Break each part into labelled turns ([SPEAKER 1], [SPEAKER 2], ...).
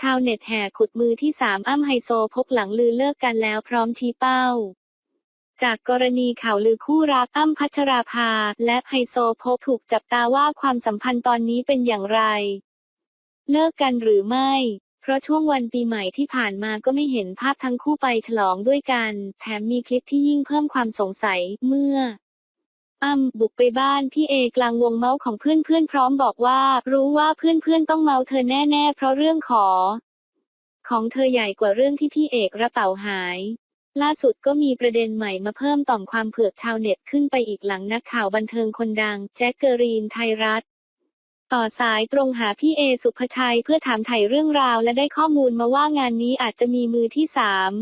[SPEAKER 1] ชาวเน็ตแห่ขุดมือที่สามอ้ำไฮโซพกหลังลือเลิกกันแล้วพร้อมชี้เป้า จากกรณีข่าวลือคู่รักอ้ำพัชราภา และไฮโซพกถูกจับตาว่าความสัมพันธ์ตอนนี้เป็นอย่างไร เลิกกันหรือไม่ เพราะช่วงวันปีใหม่ที่ผ่านมาก็ไม่เห็นภาพทั้งคู่ไปฉลองด้วยกัน แถมมีคลิปที่ยิ่งเพิ่มความสงสัยเมื่อ อ้ำบุกไปบ้านพี่เอกลางวงเมาส์ของเพื่อนๆพร้อมบอกว่า รู้ว่าเพื่อนๆต้องเมาเธอแน่ๆ เพราะเรื่องขอ ของเธอใหญ่กว่าเรื่องที่พี่เอกกระเป๋าหาย ล่าสุดก็มีประเด็นใหม่มาเพิ่มต่อมความเผือกชาวเน็ตขึ้นไปอีกหลังนักข่าวบันเทิงคนดัง แจ็คเกอรีนไทยรัฐ ต่อสายตรงหาพี่เอสุภชัยเพื่อถามไถ่เรื่องราวและได้ข้อมูลมาว่างานนี้อาจจะมีมือที่สาม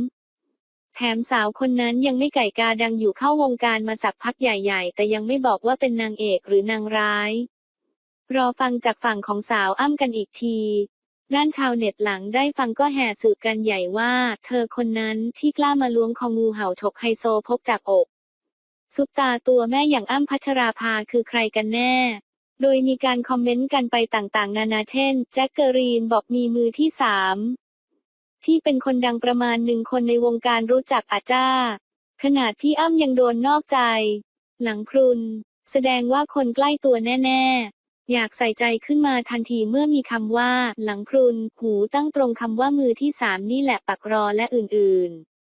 [SPEAKER 1] แถมสาวคนนั้นยังไม่ไก่กาดังอยู่เข้าวงการมาสักพักใหญ่ ๆ แต่ยังไม่บอกว่าเป็นนางเอกหรือนางร้าย รอฟังจากฝั่งของสาวอ้ำกันอีกทีด้านชาวเน็ตหลังได้ฟังก็แห่สืบกันใหญ่ว่า เธอคนนั้นที่กล้ามาล้วงคองูเห่าฉกไฮโซพกจากอกซุปตาตัวแม่อย่างอ้ำพัชราภาคือใครกันแน่ โดยมีการคอมเมนต์กันไปต่างๆ นานาเช่น แจ็คเกอรีนบอกมีมือที่สาม ที่เป็นคนดังประมาณหนึ่งคนในวงการรู้จักอาจ้า ขนาดพี่อ้ำยังโดนนอกใจ หลังครุน แสดงว่าคนใกล้ตัวแน่ ๆ อยากใส่ใจขึ้นมาทันทีเมื่อมีคำว่า หลังครุน หูตั้งตรงคำว่ามือที่สามนี่แหละปักรอและอื่นๆ